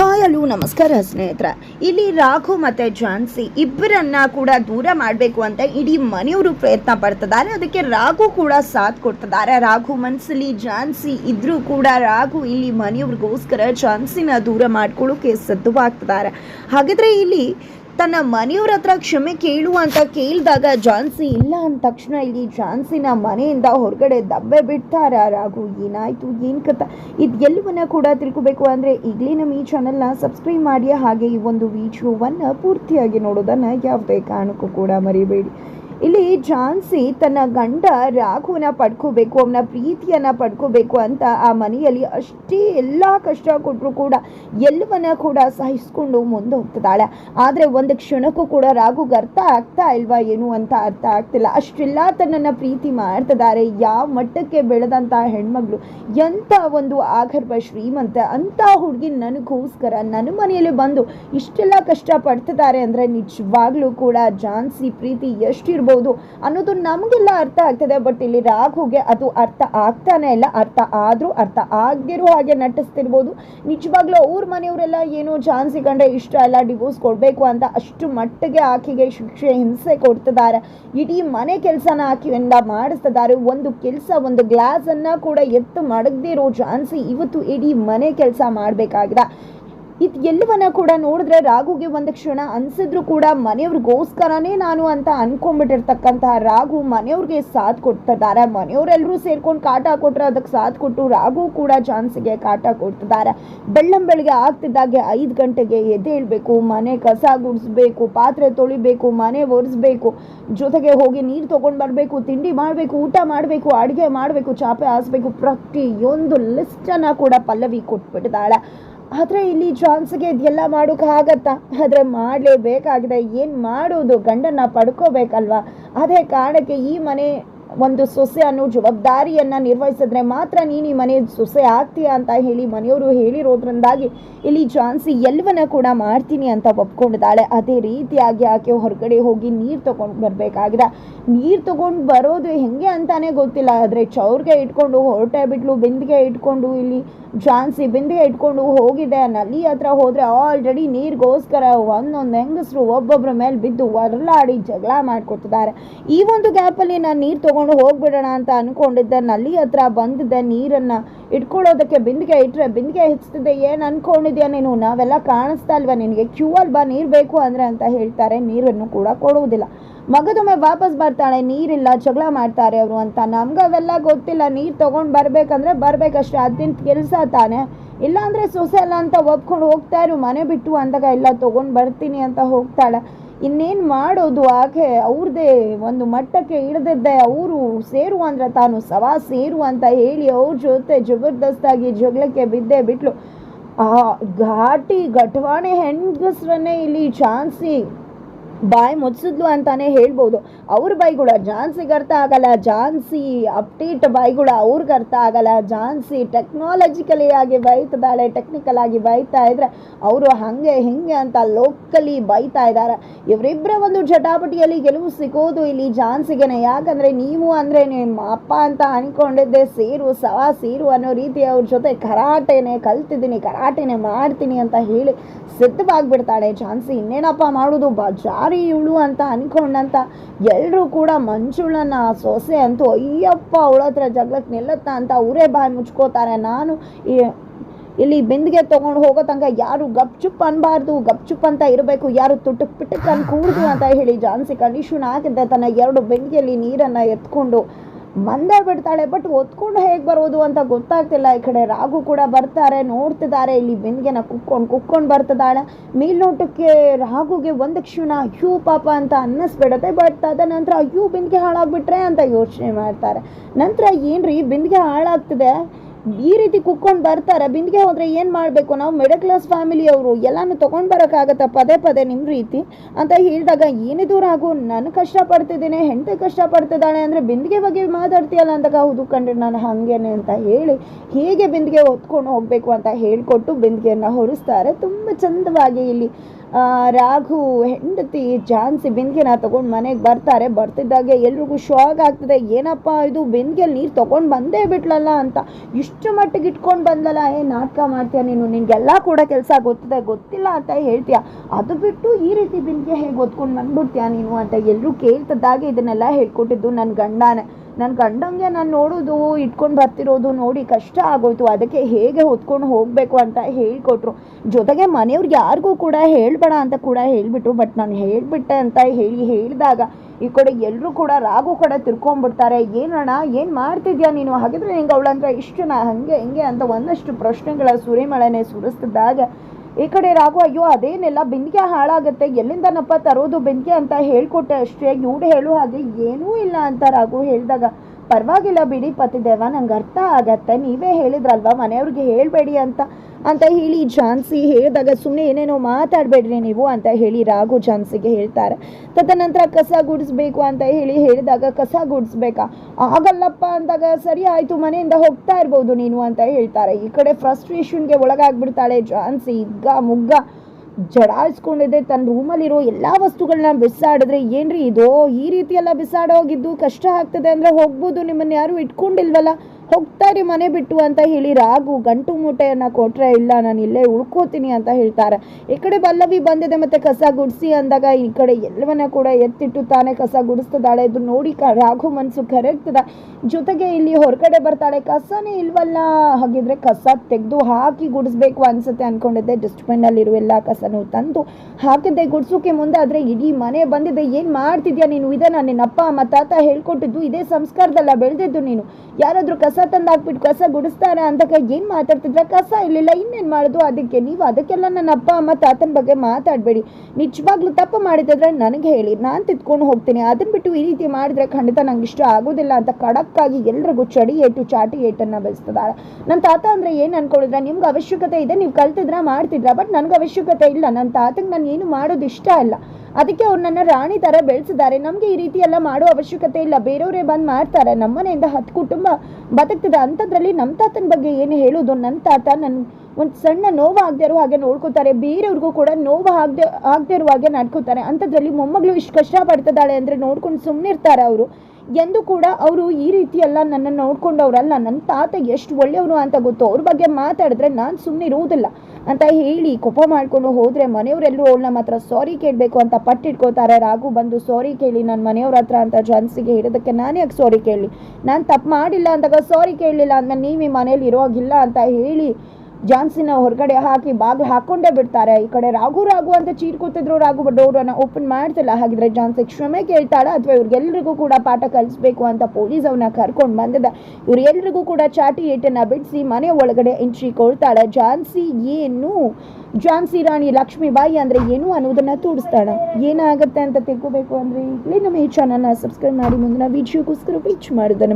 Hi ಅಲ್ಲೂ ನಮಸ್ಕಾರ ಸ್ನೇಹಿತರೆ. ಇಲ್ಲಿ ರಾಘು ಮತ್ತು ಝಾನ್ಸಿ ಇಬ್ಬರನ್ನ ಕೂಡ ದೂರ ಮಾಡಬೇಕು ಅಂತ ಇಡೀ ಮನೆಯವರು ಪ್ರಯತ್ನ ಪಡ್ತಿದ್ದಾರೆ. ಅದಕ್ಕೆ ರಾಘು ಕೂಡ ಸಾಥ್ ಕೊಡ್ತಿದ್ದಾರೆ. ರಾಘು ಮನಸ್ಸಲ್ಲಿ ಝಾನ್ಸಿ ಇದ್ರೂ ಕೂಡ ರಾಘು ಇಲ್ಲಿ ಮನೆಯವ್ರಿಗೋಸ್ಕರ ಝಾನ್ಸಿನ ದೂರ ಮಾಡ್ಕೊಳ್ಳೋಕೆ ಸಿದ್ಧವಾಗ್ತಿದ್ದಾರೆ. ಹಾಗಿದ್ರೆ ಇಲ್ಲಿ ತನ್ನ ಮನೆಯವ್ರ ಹತ್ರ ಕ್ಷಮೆ ಕೇಳು ಅಂತ ಕೇಳಿದಾಗ ಜಾನ್ಸಿ ಇಲ್ಲ ಅಂದ ತಕ್ಷಣ ಇಲ್ಲಿ ಜಾನ್ಸಿನ ಮನೆಯಿಂದ ಹೊರಗಡೆ ದಬ್ಬೆ ಬಿಡ್ತಾರ. ರಾಘು, ಏನಾಯ್ತು? ಏನು ಕಥ? ಇದು ಎಲ್ಲವನ್ನ ಕೂಡ ತಿಳ್ಕೊಬೇಕು ಅಂದರೆ ಈಗಲೇ ನಮ್ಮ ಈ ಚಾನಲ್ನ ಸಬ್ಸ್ಕ್ರೈಬ್ ಮಾಡಿ ಹಾಗೆ ಈ ಒಂದು ವಿಡಿಯೋವನ್ನು ಪೂರ್ತಿಯಾಗಿ ನೋಡೋದನ್ನು ಯಾವುದೇ ಕಾರಣಕ್ಕೂ ಕೂಡ ಮರಿಬೇಡಿ. ಇಲ್ಲಿ ಝಾನ್ಸಿ ತನ್ನ ಗಂಡ ರಾಘುವನ್ನ ಪಡ್ಕೋಬೇಕು, ಅವನ ಪ್ರೀತಿಯನ್ನ ಪಡ್ಕೋಬೇಕು ಅಂತ ಆ ಮನೆಯಲ್ಲಿ ಅಷ್ಟೇ ಎಲ್ಲ ಕಷ್ಟ ಕೊಟ್ಟರು ಕೂಡ ಎಲ್ಲವನ್ನ ಕೂಡ ಸಹಿಸ್ಕೊಂಡು ಮುಂದೆ ಹೋಗ್ತಿದ್ದಾಳೆ. ಆದರೆ ಒಂದು ಕ್ಷಣಕ್ಕೂ ಕೂಡ ರಾಘುಗೆ ಅರ್ಥ ಆಗ್ತಾ ಇಲ್ವಾ ಏನು ಅಂತ ಅರ್ಥ ಆಗ್ತಿಲ್ಲ. ಅಷ್ಟೆಲ್ಲ ತನ್ನನ್ನು ಪ್ರೀತಿ ಮಾಡ್ತಿದ್ದಾರೆ. ಯಾವ ಮಟ್ಟಕ್ಕೆ ಬೆಳೆದಂಥ ಹೆಣ್ಮಗಳು ಎಂಥ ಒಂದು ಆಗರ್ಭ ಶ್ರೀಮಂತ ಅಂಥ ಹುಡುಗಿ ನನಗೋಸ್ಕರ ನನ್ನ ಮನೆಯಲ್ಲಿ ಬಂದು ಇಷ್ಟೆಲ್ಲ ಕಷ್ಟ ಪಡ್ತಿದ್ದಾರೆ ಅಂದರೆ ನಿಜವಾಗ್ಲೂ ಕೂಡ ಜಾನ್ಸಿ ಪ್ರೀತಿ ಎಷ್ಟಿರ್ಬೋದು. ಅನ್ನೋದು ನಮಗೆಲ್ಲ ಅರ್ಥ ಆಗ್ತದೆ. ಬಟ್ ಇಲ್ಲಿ ರಾಘುಗೆ ಅದು ಅರ್ಥ ಆಗ್ತಾನೆ ಇಲ್ಲ. ಅರ್ಥ ಆದರೂ ಅರ್ಥ ಆಗದಿರೋ ಹಾಗೆ ನಟಿಸ್ತಿರ್ಬೋದು. ನಿಜವಾಗ್ಲೂ ಅವ್ರ ಮನೆಯವರೆಲ್ಲ ಏನೋ ಚಾನ್ಸ್ ಕಂಡ್ರೆ ಇಷ್ಟ ಎಲ್ಲ ಡಿವೋರ್ಸ್ ಕೊಡಬೇಕು ಅಂತ ಅಷ್ಟು ಮಟ್ಟಿಗೆ ಆಕೆಗೆ ಶಿಕ್ಷೆ, ಹಿಂಸೆ ಕೊಡ್ತಿದ್ದಾರೆ. ಇಡೀ ಮನೆ ಕೆಲಸನ ಆಕೆಯಿಂದ ಮಾಡಿಸ್ತಿದ್ದಾರೆ. ಒಂದು ಕೆಲಸ, ಒಂದು ಗ್ಲಾಸನ್ನು ಕೂಡ ಎತ್ತು ಮಡಗದಿರೋ ಜಾನ್ಸಿ ಇವತ್ತು ಇಡೀ ಮನೆ ಕೆಲಸ ಮಾಡಬೇಕಾಗಿದೆ. ಇದು ಎಲ್ಲವನ್ನ ಕೂಡ ನೋಡಿದ್ರೆ ರಾಘುಗೆ ಒಂದು ಕ್ಷಣ ಅನ್ಸಿದ್ರು ಕೂಡ ಮನೆಯವ್ರಿಗೋಸ್ಕರನೇ ನಾನು ಅಂತ ಅನ್ಕೊಂಡ್ಬಿಟ್ಟಿರ್ತಕ್ಕಂತಹ ರಾಘು ಮನೆಯವ್ರಿಗೆ ಸಾಥ್ ಕೊಡ್ತಿದ್ದಾರೆ. ಮನೆಯವರೆಲ್ಲರೂ ಸೇರ್ಕೊಂಡು ಕಾಟ ಕೊಟ್ಟರೆ ಅದಕ್ಕೆ ಸಾಥ್ ಕೊಟ್ಟು ರಾಘು ಕೂಡ ಚಾನ್ಸಿಗೆ ಕಾಟ ಕೊಡ್ತಿದ್ದಾರೆ. ಬೆಳ್ಳಂ ಬೆಳಿಗ್ಗೆ ಆಗ್ತಿದ್ದಾಗೆ ಐದು ಗಂಟೆಗೆ ಎದ್ದೇಳ್ಬೇಕು ಮನೆ ಕಸ ಗುಡಿಸ್ಬೇಕು, ಪಾತ್ರೆ ತೊಳಿಬೇಕು, ಮನೆ ಒರೆಸ್ಬೇಕು, ಜೊತೆಗೆ ಹೋಗಿ ನೀರು ತೊಗೊಂಡು ಬರಬೇಕು, ತಿಂಡಿ ಮಾಡಬೇಕು, ಊಟ ಮಾಡಬೇಕು, ಅಡುಗೆ ಮಾಡಬೇಕು, ಚಾಪೆ ಹಾಸ್ಬೇಕು ಪ್ರತಿಯೊಂದು ಲಿಸ್ಟನ್ನು ಕೂಡ ಪಲ್ಲವಿ ಕೊಟ್ಬಿಟ್ಟಿದ್ದಾಳೆ. ಆದರೆ ಇಲ್ಲಿ ಜಾನ್ಸ್ಗೆ ಇದೆಲ್ಲ ಮಾಡೋಕ್ಕಾಗತ್ತಾ ಆದರೆ ಮಾಡಲೇಬೇಕಾಗಿದೆ. ಏನು ಮಾಡೋದು ಗಂಡನ್ನ ಪಡ್ಕೋಬೇಕಲ್ವಾ? ಅದೇ ಕಾರಣಕ್ಕೆ ಈ ಮನೆ ಒಂದು ಸೊಸೆ ಅನ್ನೋ ಜವಾಬ್ದಾರಿಯನ್ನು ನಿರ್ವಹಿಸಿದ್ರೆ ಮಾತ್ರ ನೀನು ಈ ಮನೆ ಸೊಸೆ ಆಗ್ತೀಯ ಅಂತ ಹೇಳಿ ಮನೆಯವರು ಹೇಳಿರೋದ್ರಿಂದಾಗಿ ಇಲ್ಲಿ ಜಾನ್ಸಿ ಎಲ್ಲವನ್ನ ಕೂಡ ಮಾಡ್ತೀನಿ ಅಂತ ಒಪ್ಕೊಂಡಿದ್ದಾಳೆ. ಅದೇ ರೀತಿಯಾಗಿ ಆಕೆ ಹೊರಗಡೆ ಹೋಗಿ ನೀರು ತಗೊಂಡು ಬರಬೇಕಾಗಿದೆ. ನೀರು ತಗೊಂಡು ಬರೋದು ಹೆಂಗೆ ಅಂತಾನೆ ಗೊತ್ತಿಲ್ಲ. ಆದರೆ ಚೌರ್ಗೆ ಇಟ್ಕೊಂಡು, ಹೊರಟೆ ಬಿಟ್ಲು, ಬಿಂದಿಗೆ ಇಟ್ಕೊಂಡು, ಇಲ್ಲಿ ಜಾನ್ಸಿ ಬಿಂದಿಗೆ ಇಟ್ಕೊಂಡು ಹೋಗಿದೆ. ನಲ್ಲಿ ಹತ್ರ ಹೋದರೆ ಆಲ್ರೆಡಿ ನೀರಿಗೋಸ್ಕರ ಒಂದೊಂದು ಹೆಂಗಸರು ಒಬ್ಬೊಬ್ಬರ ಮೇಲೆ ಬಿದ್ದು ಒರಲಾಡಿ ಜಗಳ ಮಾಡ್ಕೊತಿದ್ದಾರೆ. ಈ ಒಂದು ಗ್ಯಾಪಲ್ಲಿ ನಾನು ನೀರು ತೊಗೊಂಡು ಹೋಗ್ಬಿಡೋಣ ಅಂತ ಅನ್ಕೊಂಡಿದ್ದೆ ನಲ್ಲಿ ಹತ್ರ ಬಂದಿದ್ದೆ ನೀರನ್ನು ಇಟ್ಕೊಳ್ಳೋದಕ್ಕೆ ಬಿಂದಿಗೆ ಇಟ್ಟರೆ ಬಿಂದಿಗೆ ಹೆಚ್ಚಿದೆ ಏನು ಅನ್ಕೊಂಡಿದ್ಯಾ ನೀನು? ನಾವೆಲ್ಲ ಕಾಣಿಸ್ತಾ ಇಲ್ವಾ ನಿನಗೆ? ಕ್ಯೂ ಅಲ್ವಾ ನೀರು ಬೇಕು ಅಂದರೆ ಅಂತ ಹೇಳ್ತಾರೆ. ನೀರನ್ನು ಕೂಡ ಕೊಡುವುದಿಲ್ಲ. ಮಗದೊಮ್ಮೆ ವಾಪಸ್ ಬರ್ತಾಳೆ. ನೀರಿಲ್ಲ, ಜಗಳ ಮಾಡ್ತಾರೆ ಅವರು ಅಂತ. ನಮ್ಗೆ ಅವೆಲ್ಲ ಗೊತ್ತಿಲ್ಲ. ನೀರು ತೊಗೊಂಡು ಬರ್ಬೇಕಂದ್ರೆ ಬರ್ಬೇಕಷ್ಟೇ. ಅದಿನ ಕೆಲಸ ತಾನೆ. ಇಲ್ಲಾಂದರೆ ಸೊಸೆಲ್ಲ ಅಂತ ಒಪ್ಕೊಂಡು ಹೋಗ್ತಾ ಇರು. ಮನೆ ಬಿಟ್ಟು ಅಂದಾಗ ಎಲ್ಲ ತೊಗೊಂಡು ಬರ್ತೀನಿ ಅಂತ ಹೋಗ್ತಾಳೆ. ಇನ್ನೇನು ಮಾಡೋದು? ಆಕೆ ಅವ್ರದ್ದೇ ಒಂದು ಮಟ್ಟಕ್ಕೆ ಇಳಿದಿದ್ದೆ. ಅವರು ಸೇರು ಅಂದರೆ ತಾನು ಸವಾ ಸೇರು ಅಂತ ಹೇಳಿ ಅವ್ರ ಜೊತೆ ಜಬರ್ದಸ್ತಾಗಿ ಜಗಳಕ್ಕೆ ಬಿದ್ದೇ ಬಿಟ್ಲು. ಆ ಘಾಟಿ ಘಟವಾಣೆ ಹೆಂಗಸ್ರನ್ನೇ ಇಲ್ಲಿ ಚಾನ್ಸಿ ಬಾಯಿ ಮುಚ್ಚಿದ್ಲು ಅಂತಾನೆ ಹೇಳ್ಬೋದು. ಅವ್ರ ಬೈಗುಳ ಜಾನ್ಸಿಗೆ ಅರ್ಥ ಆಗಲ್ಲ. ಜಾನ್ಸಿ ಅಪ್ಡೇಟ್ ಬಾಯಿಗಳು ಅವ್ರಿಗೆ ಅರ್ಥ ಆಗಲ್ಲ. ಜಾನ್ಸಿ ಟೆಕ್ನಾಲಜಿಕಲಿ ಆಗಿ ಬೈತಿದ್ದಾಳೆ ಟೆಕ್ನಿಕಲ್ ಆಗಿ ಬೈತಾ ಇದ್ರೆ ಅವರು ಹಾಗೆ ಹಿಂಗೆ ಅಂತ ಲೋಕಲಿ ಬೈತಾ ಇದ್ದಾರೆ ಇವರಿಬ್ಬರ ಒಂದು ಜಟಾಪಟಿಯಲ್ಲಿ ಗೆಲುವು ಸಿಗೋದು ಇಲ್ಲಿ ಜಾನ್ಸಿಗೆನೆ ಯಾಕಂದರೆ ನೀವು ಅಂದ್ರೆ ನಿಮ್ಮ ಅಪ್ಪ ಅಂತ ಅನ್ಕೊಂಡಿದ್ದೆ ಸೇರು ಸವಾ ಸೇರು ಅನ್ನೋ ರೀತಿ ಅವ್ರ ಜೊತೆ ಕರಾಟೆನೆ ಕಲ್ತಿದ್ದೀನಿ, ಕರಾಟೆನೆ ಮಾಡ್ತೀನಿ ಅಂತ ಹೇಳಿ ಸಿದ್ಧವಾಗಿಬಿಡ್ತಾಳೆ. ಜಾನ್ಸಿ ಇನ್ನೇನಪ್ಪ ಮಾಡೋದು? ಬಜಾರಿ ಇವಳು ಅಂತ ಅನ್ಕೊಂಡಂತ ಎಲ್ಲರೂ ಕೂಡ ಮಂಜುಳನ್ನ ಸೊಸೆ ಅಂತೂ ಅಯ್ಯಪ್ಪ ಅವಳ ಹತ್ರ ಜಗಳಕ್ಕೆ ನಿಲ್ಲತ್ತಾ ಅಂತ ಅವರೇ ಬಾಯಿ ಮುಚ್ಕೋತಾರೆ. ನಾನು ಇಲ್ಲಿ ಬಿಂದಿಗೆ ತೊಗೊಂಡು ಹೋಗೋ ತನಕ ಯಾರು ಗಪ್ಚುಪ್ ಅನ್ಬಾರ್ದು, ಗಪ್ಚುಪ್ ಅಂತ ಇರಬೇಕು, ಯಾರು ತುಟಕ್ ಪಿಟಕ್ ಅನ್ ಕೂಡ್ದು ಅಂತ ಹೇಳಿ ಜಾನ್ಸಿ ಕಂಡೀಷನ್ ಹಾಕಿದ್ದೆ ತನ್ನ ಎರಡು ಬಿಂದಿಗೆಯಲ್ಲಿ ನೀರನ್ನು ಎತ್ಕೊಂಡು ಮಂದೆ ಬಿಡ್ತಾಳೆ ಬಟ್ ಒತ್ಕೊಂಡು ಹೇಗೆ ಬರೋದು ಅಂತ ಗೊತ್ತಾಗ್ತಿಲ್ಲ. ಈ ಕಡೆ ರಾಘು ಕೂಡ ಬರ್ತಾರೆ, ನೋಡ್ತಿದ್ದಾರೆ. ಇಲ್ಲಿ ಬಿಂದಿಗೆನ ಕುಕ್ಕೊಂಡು ಕುಕ್ಕೊಂಡು ಬರ್ತಿದ್ದಾಳೆ. ಮೇಲ್ನೋಟಕ್ಕೆ ರಾಘುಗೆ ಒಂದು ಕ್ಷಣ, ಅಯ್ಯೋ ಪಾಪ ಅಂತ ಅನ್ನಿಸ್ಬಿಡತ್ತೆ. ಬಟ್ ತದನಂತರ, ಅಯ್ಯೋ ಬಿಂದಿಗೆ ಹಾಳಾಗ್ಬಿಟ್ರೆ ಅಂತ ಯೋಚನೆ ಮಾಡ್ತಾರೆ. ನಂತರ, ಏನ್ರಿ ಬಿಂದಿಗೆ ಹಾಳಾಗ್ತಿದೆ? ಈ ರೀತಿ ಕುಕ್ಕೊಂಡು ಬರ್ತಾರೆ, ಬಿಂದಿಗೆ ಹೋದ್ರೆ ಏನು ಮಾಡಬೇಕು? ನಾವು ಮಿಡಲ್ ಕ್ಲಾಸ್ ಫ್ಯಾಮಿಲಿಯವರು ಎಲ್ಲಾನು ತೊಗೊಂಡು ಬರೋಕ್ಕಾಗತ್ತಾ? ಪದೇ ಪದೇ ನಿಮ್ಮ ರೀತಿ? ಅಂತ ಹೇಳಿದಾಗ ದೂರ ರಾಗು ನಾನು ಕಷ್ಟಪಡ್ತಿದ್ದೀನಿ, ಹೆಂಡತಿ ಕಷ್ಟಪಡ್ತಿದ್ದಾಳೆ ಅಂದರೆ ಬಿಂದಿಗೆ ಬಗ್ಗೆ ಮಾತಾಡ್ತೀಯಲ್ಲ ಅಂದಾಗ, ಹೌದು ಕಂಡ್ರೆ ನಾನು ಹಾಗೇನೆ ಅಂತ ಹೇಳಿ, ಹೇಗೆ ಬಿಂದಿಗೆ ಹೊತ್ಕೊಂಡು ಹೋಗಬೇಕು ಅಂತ ಹೇಳಿಕೊಟ್ಟು ಬಿಂದಿಗೆಯನ್ನು ಹೊರಿಸ್ತಾರೆ. ತುಂಬ ಚಂದವಾಗಿ ಇಲ್ಲಿ ರಾಘು ಹೆಂಡತಿ ಝಾನ್ಸಿ ಬಿಂದಿಗೆನ ತಗೊಂಡು ಮನೆಗೆ ಬರ್ತಾರೆ. ಬರ್ತಿದ್ದಾಗೆ ಎಲ್ರಿಗೂ ಶಾಕ್ ಆಗ್ತದೆ. ಏನಪ್ಪ ಇದು? ಬಿಂದಿಗೆಲಿ ನೀರು ತೊಗೊಂಡು ಬಂದೇ ಬಿಟ್ಲಲ್ಲ ಅಂತ. ಇಷ್ಟು ಮಟ್ಟಿಗೆ ಇಟ್ಕೊಂಡು ಬಂದಲ್ಲ. ಏ, ನಾಟಕ ಮಾಡ್ತೀಯ ನೀನು? ನಿನಗೆಲ್ಲ ಕೂಡ ಕೆಲಸ ಗೊತ್ತಿದೆ. ಗೊತ್ತಿಲ್ಲ ಅಂತ ಹೇಳ್ತೀಯ. ಅದು ಬಿಟ್ಟು ಈ ರೀತಿ ಬಿಂದಿಗೆ ಹೇಗೆ ಹೊತ್ಕೊಂಡು ಬಂದ್ಬಿಡ್ತೀಯ ನೀನು ಅಂತ ಎಲ್ಲರೂ ಕೇಳ್ತಿದ್ದಾಗೆ ಇದನ್ನೆಲ್ಲ ಹೇಳ್ಕೊಟ್ಟಿದ್ದು ನನ್ನ ಗಂಡನೇ. ನನ್ನ ಗಂಡಂಗೆ ನಾನು ನೋಡೋದು, ಇಟ್ಕೊಂಡು ಬರ್ತಿರೋದು ನೋಡಿ ಕಷ್ಟ ಆಗೋಯ್ತು. ಅದಕ್ಕೆ ಹೇಗೆ ಹೊತ್ಕೊಂಡು ಹೋಗಬೇಕು ಅಂತ ಹೇಳಿಕೊಟ್ರು. ಜೊತೆಗೆ ಮನೆಯವ್ರಿಗೆ ಯಾರಿಗೂ ಕೂಡ ಹೇಳ್ಬೇಡ ಅಂತ ಕೂಡ ಹೇಳಿಬಿಟ್ರು. ಬಟ್ ನಾನು ಹೇಳಿಬಿಟ್ಟೆ ಅಂತ ಹೇಳಿ ಹೇಳಿದಾಗ ಈ ಕಡೆ ಎಲ್ಲರೂ ಕೂಡ ರಾಗು ಕೂಡ ತಿರ್ಕೊಂಡ್ಬಿಡ್ತಾರೆ ಏನಣ್ಣ, ಏನು ಮಾಡ್ತಿದ್ಯಾ ನೀನು? ಹಾಗಿದ್ರೆ ನಿಂಗೆ ಅವಳಂದ್ರೆ ಇಷ್ಟನಾ ಹಾಗೆ ಹಿಂಗೆ ಅಂತ ಒಂದಷ್ಟು ಪ್ರಶ್ನೆಗಳ ಸುರಿಮಳೆನೇ ಸುರಿಸ್ತಿದ್ದಾಗ ಈ ಕಡೆ ರಾಘು, ಅಯ್ಯೋ, ಅದೇನೆಲ್ಲ? ಬಿಂದಿಗೆ ಹಾಳಾಗುತ್ತೆ. ಎಲ್ಲಿಂದನಪ್ಪ ತರೋದು ಬೆಂಕಿ ಅಂತ ಹೇಳ್ಕೊಟ್ಟೆ ಅಷ್ಟೇ. ಇವ್ರು ಹೇಳು ಹಾಗೆ ಏನೂ ಇಲ್ಲ ಅಂತ ರಾಘು ಹೇಳಿದಾಗ. ಪರವಾಗಿಲ್ಲ ಬಿಡಿ ಪತಿದೇವ ನಂಗೆ ಅರ್ಥ ಆಗತ್ತೆ. ನೀವೇ ಹೇಳಿದ್ರಲ್ವಾ, ಮನೆಯವ್ರಿಗೆ ಹೇಳಬೇಡಿ ಅಂತ. ಅಂತ ಹೇಳಿ ಝಾನ್ಸಿ ಹೇಳಿದಾಗ ಸುಮ್ಮನೆ ಏನೇನೋ ಮಾತಾಡಬೇಡ್ರಿ ನೀವು ಅಂತ ಹೇಳಿ ರಾಘು ಝಾನ್ಸಿಗೆ ಹೇಳ್ತಾರೆ. ತದನಂತರ ಕಸ ಗುಡಿಸ್ಬೇಕು ಅಂತ ಹೇಳಿ ಹೇಳಿದಾಗ ಕಸ ಗುಡಿಸ್ಬೇಕಾ? ಆಗಲ್ಲಪ್ಪ ಅಂದಾಗ ಸರಿ ಆಯಿತು, ಮನೆಯಿಂದ ಹೋಗ್ತಾ ಇರ್ಬೋದು ನೀನು ಅಂತ ಹೇಳ್ತಾರೆ. ಈ ಕಡೆ ಫ್ರಸ್ಟ್ರೇಷನ್ಗೆ ಒಳಗಾಗ್ಬಿಡ್ತಾಳೆ ಝಾನ್ಸಿ ಇಗ್ಗ ಮುಗ್ಗ. ಜಡಾಯಿಸ್ಕೊಂಡಿದೆ. ತನ್ನ ರೂಮಲ್ಲಿರೋ ಎಲ್ಲ ವಸ್ತುಗಳನ್ನ ಬಿಸಾಡಿದ್ರೆ ಏನ್ರಿ ಇದು? ಈ ರೀತಿ ಎಲ್ಲ ಬಿಸಾಡೋಗಿದ್ದು ಕಷ್ಟ ಆಗ್ತದೆ ಅಂದರೆ ಹೋಗ್ಬೋದು ನಿಮ್ಮನ್ನು ಯಾರು ಇಟ್ಕೊಂಡಿಲ್ವಲ್ಲ? ಹೋಗ್ತಾರೆ ಮನೆ ಬಿಟ್ಟು ಅಂತ ಹೇಳಿ ರಾಗು ಗಂಟು ಮೂಟೆಯನ್ನು ಕೊಟ್ಟರೆ ಇಲ್ಲ, ನಾನು ಇಲ್ಲೇ ಉಳ್ಕೋತೀನಿ ಅಂತ ಹೇಳ್ತಾರೆ. ಈ ಕಡೆ ಪಲ್ಲವಿ ಬಂದಿದೆ ಮತ್ತೆ ಕಸ ಗುಡಿಸಿ ಅಂದಾಗ ಈ ಕಡೆ ಎಲ್ಲವನ್ನ ಕೂಡ ಎತ್ತಿಟ್ಟು ತಾನೇ ಕಸ ಗುಡಿಸ್ತದಾಳೆ ಇದು ನೋಡಿ ಕ ರಾಘು ಮನಸ್ಸು ಕರಗ್ತದ. ಜೊತೆಗೆ ಇಲ್ಲಿ ಹೊರಗಡೆ ಬರ್ತಾಳೆ. ಕಸನೇ ಇಲ್ವಲ್ಲ? ಹಾಗಿದ್ರೆ ಕಸ ತೆಗೆದು ಹಾಕಿ ಗುಡಿಸ್ಬೇಕು ಅನ್ಸುತ್ತೆ ಅನ್ಕೊಂಡಿದ್ದೆ. ಡಸ್ಟ್ಬಿನ್ನಲ್ಲಿರುವ ಎಲ್ಲ ಕಸನೂ ತಂದು ಹಾಕಿದ್ದೆ. ಗುಡ್ಸೋಕೆ ಮುಂದೆ ಆದರೆ ಇಡೀ ಮನೆ ಬಂದಿದೆ. ಏನು ಮಾಡ್ತಿದ್ಯಾ ನೀನು? ಇದನ್ನು ನಿನ್ನ ಅಪ್ಪ ಅಮ್ಮ ತಾತ ಹೇಳ್ಕೊಟ್ಟಿದ್ದು. ಇದೇ ಸಂಸ್ಕಾರದಲ್ಲ, ಬೆಳೆದಿದ್ದು ನೀನು. ಯಾರಾದರೂ ಕಸ ತಂದು ಹಾಕ್ಬಿಟ್ಟು ಕಸ ಗುಡಿಸ್ತಾರೆ ಅಂದಾಗ ಏನು ಮಾತಾಡ್ತಿದ್ರ? ಕಸ ಇರಲಿಲ್ಲ ಇನ್ನೇನು ಮಾಡೋದು? ಅದಕ್ಕೆ ನೀವು ಅದಕ್ಕೆಲ್ಲ ನನ್ನ ಅಪ್ಪ ಅಮ್ಮ ತಾತನ ಬಗ್ಗೆ ಮಾತಾಡಬೇಡಿ. ನಿಜವಾಗ್ಲೂ ತಪ್ಪು ಮಾಡಿದ್ರೆ ನನಗೆ ಹೇಳಿ. ನಾನು ತಿದ್ಕೊಂಡು ಹೋಗ್ತೀನಿ. ಅದನ್ನು ಬಿಟ್ಟು ಈ ರೀತಿ ಮಾಡಿದ್ರೆ ಖಂಡಿತ ನಂಗೆ ಇಷ್ಟ ಆಗೋದಿಲ್ಲ ಅಂತ ಖಡಕ್ಕಾಗಿ ಎಲ್ರಿಗೂ ಚಡಿ ಏಟು, ಚಾಟಿ ಏಟನ್ನು ಬೆಳೆಸ್ತದಾಳೆ ನನ್ನ ತಾತ ಅಂದರೆ ಏನು ಅನ್ಕೊಂಡಿದ್ರೆ ನಿಮ್ಗೆ ಅವಶ್ಯಕತೆ ಇದೆ, ನೀವು ಕಲ್ತಿದ್ರ, ಮಾಡ್ತಿದ್ರ, ಬಟ್ ನನಗೆ ಅವಶ್ಯಕತೆ ಇಲ್ಲ. ನನ್ನ ತಾತಂಗೆ ನಾನು ಏನು ಮಾಡೋದು ಇಷ್ಟ ಇಲ್ಲ ಅದಕ್ಕೆ ಅವ್ರು ನನ್ನ ರಾಣಿ ಥರ ಬೆಳೆಸಿದ್ದಾರೆ. ನಮಗೆ ಈ ರೀತಿ ಎಲ್ಲ ಮಾಡೋ ಅವಶ್ಯಕತೆ ಇಲ್ಲ. ಬೇರೆಯವರೇ ಬಂದು ಮಾಡ್ತಾರೆ. ನಮ್ಮನೆಯಿಂದ ಹತ್ತು ಕುಟುಂಬ ಬದುಕ್ತಿದೆ. ಅಂಥದ್ರಲ್ಲಿ ನಮ್ಮ ತಾತನ ಬಗ್ಗೆ ಏನು ಹೇಳೋದು? ನನ್ನ ತಾತ ನನ್ನ ಒಂದು ಸಣ್ಣ ನೋವು ಆಗದೆ ಇರೋ ಹಾಗೆ ನೋಡ್ಕೋತಾರೆ ಬೇರೆಯವ್ರಿಗೂ ಕೂಡ ನೋವು ಆಗದೆ ಆಗದೆ ಇರೋ ಹಾಗೆ ನಡ್ಕೋತಾರೆ ಅಂಥದ್ರಲ್ಲಿ ಮೊಮ್ಮಗಳು ಇಷ್ಟು ಕಷ್ಟಪಡ್ತಿದ್ದಾಳೆ ಅಂದರೆ ನೋಡ್ಕೊಂಡು ಸುಮ್ಮನಿರ್ತಾರೆ ಅವರು. ಎಂದು ಕೂಡ ಅವರು ಈ ರೀತಿ ಎಲ್ಲ ನನ್ನನ್ನು ನೋಡ್ಕೊಂಡವ್ರಲ್ಲ ನನ್ನ ತಾತ ಎಷ್ಟು ಒಳ್ಳೆಯವರು ಅಂತ ಗೊತ್ತು. ಅವ್ರ ಬಗ್ಗೆ ಮಾತಾಡಿದ್ರೆ ನಾನು ಸುಮ್ಮನೆ ಇರುವುದಿಲ್ಲ ಅಂತ ಹೇಳಿ ಕೋಪ ಮಾಡಿಕೊಂಡು ಹೋದರೆ ಮನೆಯವರೆಲ್ಲರೂ ಅವಳನ್ನ ಮಾತ್ರ ಸಾರಿ ಕೇಳಬೇಕು ಅಂತ ಪಟ್ಟಿಟ್ಕೋತಾರೆ ರಾಘು ಬಂದು ಸಾರಿ ಕೇಳಿ ನನ್ನ ಮನೆಯವ್ರ ಹತ್ರ ಅಂತ ಜಾನ್ಸಿಗೆ ಹೇಳೋದಕ್ಕೆ ನಾನೇ ಯಾಕೆ ಸಾರಿ ಕೇಳಲಿ? ನಾನು ತಪ್ಪು ಮಾಡಿಲ್ಲ ಅಂದಾಗ ಸಾರಿ ಕೇಳಲಿಲ್ಲ ಅಂದಮೇಲೆ ನೀವು ಈ ಮನೇಲಿ ಇರೋಗಿಲ್ಲ ಅಂತ ಹೇಳಿ ಜಾನ್ಸಿನ ಹೊರಗಡೆ ಹಾಕಿ ಬಾಗಿಲು ಹಾಕೊಂಡೇ ಬಿಡ್ತಾರೆ. ಈ ಕಡೆ ರಾಘು ರಾಘು ಅಂತ ಚೀರ್ಕೊತಿದ್ರು ರಾಘು ಡೋರನ್ನು ಓಪನ್ ಮಾಡ್ತಿಲ್ಲ. ಹಾಗಿದ್ರೆ ಜಾನ್ಸಿ ಕ್ಷಮೆ ಕೇಳ್ತಾಳ. ಅಥವಾ ಇವ್ರಿಗೆಲ್ರಿಗೂ ಕೂಡ ಪಾಠ ಕಲಿಸ್ಬೇಕು ಅಂತ ಪೊಲೀಸ್ ಅವನ್ನ ಕರ್ಕೊಂಡು ಬಂದಿದ್ದ ಇವ್ರೆಲ್ರಿಗೂ ಕೂಡ ಚಾಟಿ ಏಟನ್ನ ಬಿಡಿಸಿ ಮನೆ ಒಳಗಡೆ ಎಂಟ್ರಿ ಕೊಡ್ತಾಳೆ. ಜಾನ್ಸಿ, ಏನು? ಜಾನ್ಸಿ ರಾಣಿ, ಲಕ್ಷ್ಮೀಬಾಯಿ ಅಂದ್ರೆ ಏನು ಅನ್ನೋದನ್ನ ತೋರಿಸ್ತಾಳೆ. ಏನಾಗುತ್ತೆ ಅಂತ ತಿಳ್ಕೋಬೇಕು ಅಂದ್ರೆ ಈಗಲೇ ನಮ್ಮ ಈ ಚಾನಲ್ನ ಸಬ್ಸ್ಕ್ರೈಬ್ ಮಾಡಿ. ಮುಂದಿನ ವೀಡಿಯೋಗೋಸ್ಕರ ವೀಚ್ ಮಾಡಿದ್ದಾನೆ